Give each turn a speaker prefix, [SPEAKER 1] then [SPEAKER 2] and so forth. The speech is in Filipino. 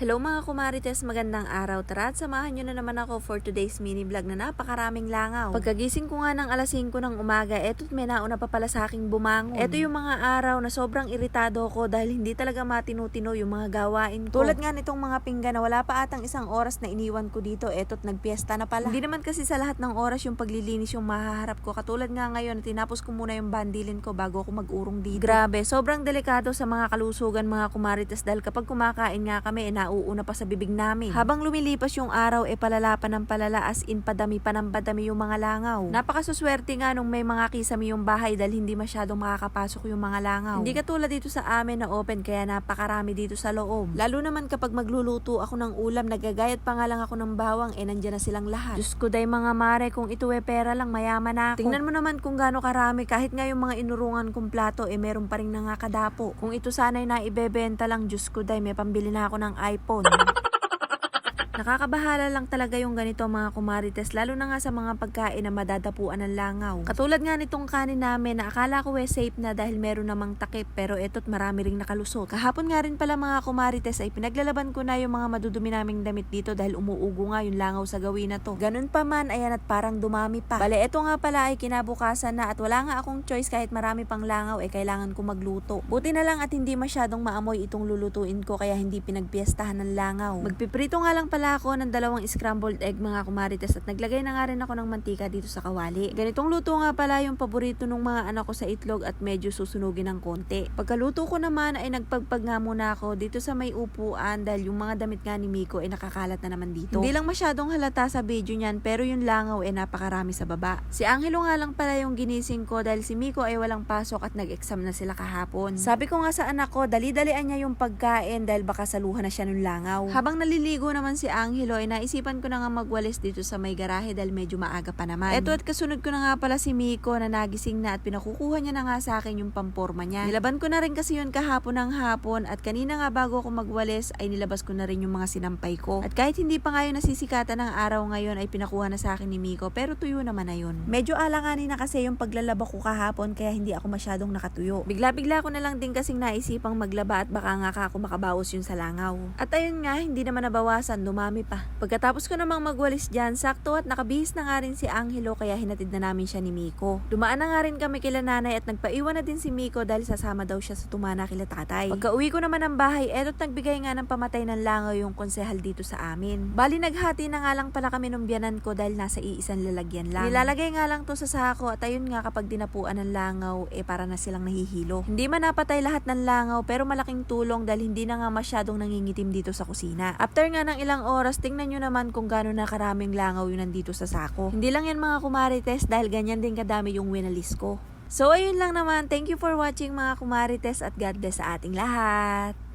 [SPEAKER 1] Hello mga kumarites, magandang araw. Tara at samahan nyo na naman ako for today's mini vlog na napakaraming langaw. Pagkagising ko nga ng alas 5 ng umaga, eto't may nauna pa pala sa aking bumangon. Eto yung mga araw na sobrang iritado ko dahil hindi talaga matinutino yung mga gawain ko. Tulad nga nitong mga pinggan na wala pa atang isang oras na iniwan ko dito, eto't nagpiesta na pala. Hindi naman kasi sa lahat ng oras yung paglilinis yung mahaharap ko. Katulad nga ngayon, tinapos ko muna yung bandilin ko bago ako mag-urong dito. Grabe, sobrang delikado sa mga kalusugan mga kumarites dahil kapag kumakain nga kami, eh, nauuna pa sa bibig namin. Habang lumilipas yung araw, e palala pa ng palala as in padami pa ng padami yung mga langaw. Napakasuswerte nga nung may mga kisame yung bahay dahil hindi masyadong makakapasok yung mga langaw. Hindi katulad dito sa amin na open kaya napakarami dito sa loob. Lalo naman kapag magluluto ako ng ulam, nagagayat pa nga lang ako ng bawang, e nandyan na silang lahat. Diyos ko day mga mare, kung ito e pera lang, mayaman na ako. Tingnan mo naman kung gaano karami, kahit nga yung mga inurungan kong plato, e meron pa rin nangakadapo. Kung ito sana'y naibebenta lang, Diyos ko day, may pambili na ako ng iPhone. 抱你。Nakakabahala lang talaga yung ganito mga kumarites, lalo na nga sa mga pagkain na madadapuan ng langaw. Katulad nga nitong kanin namin na akala ko eh safe na dahil meron namang takip pero eto't marami ring nakalusot. Kahapon nga rin pala mga kumarites ay pinaglalaban ko na yung mga madudumi naming damit dito dahil umuugo nga yung langaw sa gawin na to. Ganun pa man, ayan at parang dumami pa. Bale, eto nga pala ay kinabukasan na at wala nga akong choice kahit marami pang langaw ay kailangan ko magluto. Buti na lang at hindi masyadong maamoy itong lulutuin ko kaya hindi pinagpiestahan ng langaw. Magpiprito nga lang pala ako ng dalawang scrambled egg mga kumarites at naglagay na nga rin ako ng mantika dito sa kawali. Ganitong luto nga pala yung paborito ng mga anak ko sa itlog at medyo susunugin ng konti. Pagkaluto ko naman ay nagpagpag nga muna ako dito sa may upuan dahil yung mga damit nga ni Miko ay nakakalat na naman dito. Hindi lang masyadong halata sa video niyan pero yung langaw ay napakarami sa baba. Si Angelo nga lang pala yung ginising ko dahil si Miko ay walang pasok at nag-exam na sila kahapon. Sabi ko nga sa anak ko, dali-dalian niya yung pagkain dahil baka saluhan na siya ng langaw. Habang naliligo naman si Angelo ay naisipan ko na nga magwalis dito sa may garahe dahil medyo maaga pa naman. Eto at kasunod ko na nga pala si Miko na nagising na at pinakukuha niya na nga sa akin yung pamporma niya. Nilaban ko na rin kasi yun kahapon ng hapon at kanina nga bago ako magwalis ay nilabas ko na rin yung mga sinampay ko. At kahit hindi pa nga yun nasisikatan ng araw ngayon ay pinakuha na sa akin ni Miko pero tuyo naman na yun. Medyo alanganin na kasi yung paglalaba ko kahapon kaya hindi ako masyadong nakatuyo. Bigla-bigla ko na lang din kasing naisipang maglaba at baka nga ako makabawas yun sa langaw. At ayun nga, hindi naman nabawasan, dumami pa. Pagkatapos ko namang magwalis dyan, sakto at nakabihis na nga rin si Angelo kaya hinatid na namin siya ni Miko. Dumaan na nga rin kami kila nanay at nagpaiwan na din si Miko dahil sasama daw siya sa tumana kila tatay. Pagka uwi ko naman ng bahay, eto't nagbigay nga ng pamatay ng langaw yung konsehal dito sa amin. Bali naghati na nga lang pala kami nung biyanan ko dahil nasa iisang lalagyan lang. Nilalagay nga lang to sa sako at ayun nga kapag dinapuan ng langaw, eh para na silang nahihilo. Hindi man napatay lahat ng langaw pero malaking tulong dahil hindi na nga masyadong nangingitim dito sa kusina. After nga ng ilang oras, tingnan nyo naman kung gaano na karaming langaw yung nandito sa sako. Hindi lang yan mga kumarites dahil ganyan din kadami yung winalis ko. So ayun lang naman. Thank you for watching mga kumarites at God bless sa ating lahat.